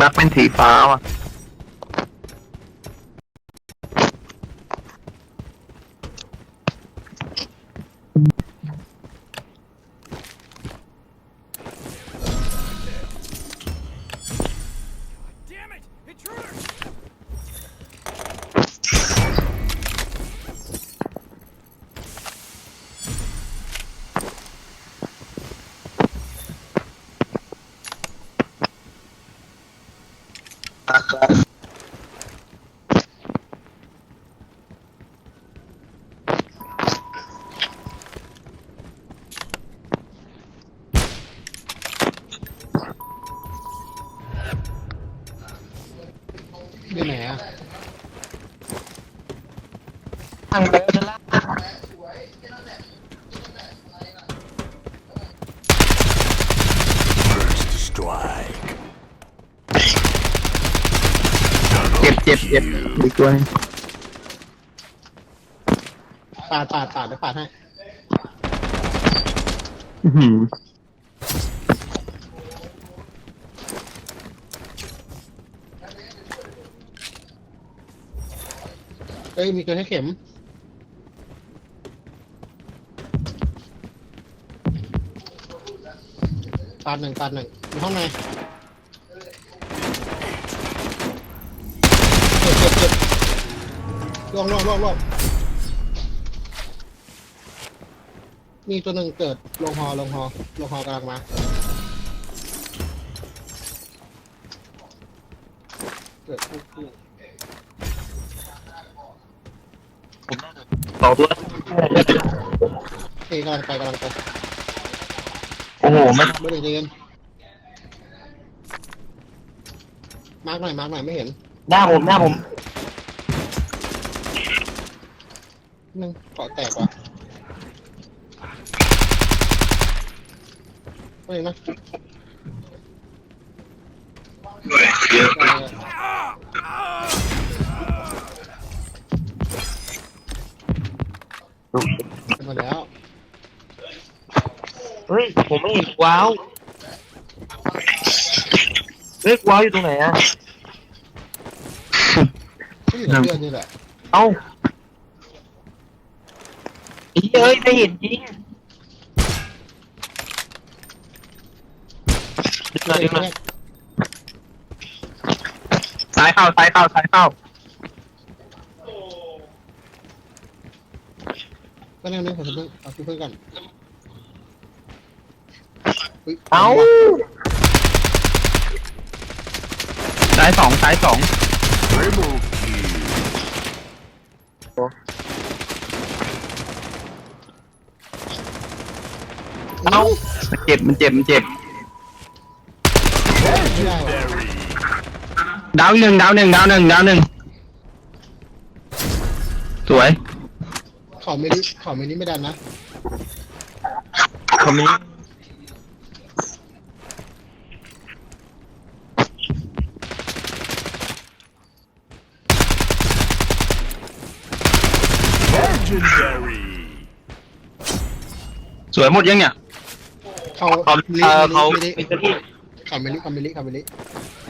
มักเป็นสีฟ้าว่ะ อยู่ไหนอะ ทางเดินละ เจ็บเจ็บอีกตัวหนึงปาดปาดปาดเดี๋ยวปาดให้อื้อหือเอ้ยมีตัวให้เข็ม ปาดหนึ่งปาดหนึ่งอยู่ห้องในเจ็บเจ็บเจ็บล่ วงล่วงล่วงล่วงมีตัวหนึ่งเกิดลงฮอลงฮอลงฮอกำลังมาเกิดปุ๊บปุ๊บสองตัวเอ้ยกำลังไปกำลังไปโอ้โหไม่ไม่ได้เรียนมาร์กหน่อยมาร์กหน่อยไม่เห็นหน้าผมหน้าผม นึงเกาะแตกว่ะไม่นะเป็นมาแล้ว เฮ้ย ผมไม่เห็นว้าวเฮ้ยว้าวอยู่ตรงไหนอะ ไม่เหลือเพื่อนนี่แหละ เอ้าไอ้ เฮ้ยไม่เห็นจริงดึงหน่อยดึงหน่อยซ้ายเข้าซ้ายเข้าซ้ายเข้าก็นั่งนึงขอซื้อเอาซื้อเพื่อนกันฮ้ยเอ้าซ้ายสองซ้ายสอง เอ้ามันเจ็บมันเจ็บมันเจ็บไม่ได้ว่ะดาวหนึ่งดาวหนึ่งดาวหนึ่งดาวหนึ่งสวยขอเมลิขอเมลิไม่ดันนะคอมนี้สวยหมดยังเนี่ย เขาเขาเมลิเอ่อเขาเมลิอิตาลีขอเมลิขอเมลิขอเมลิ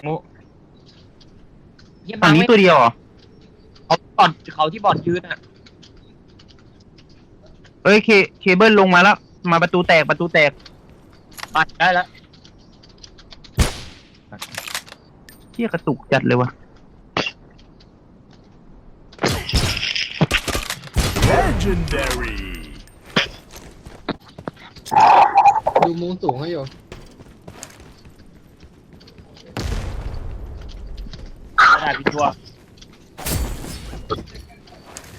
โมอันนี้ตัวเดียวเหรอเขาบอดเขาที่บอดยืนอะเอ้ยเคเคเบิลลงมาแล้ว มาประตูแตกประตูแตกปัดได้แล้วเที่ยกระตุกจัดเลยวะ ดูมูนสูงให้อยู่กระดาษพิทัวร์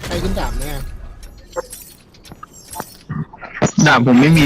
ใครขึ้นดาบเนี่ยดาบผมไม่มี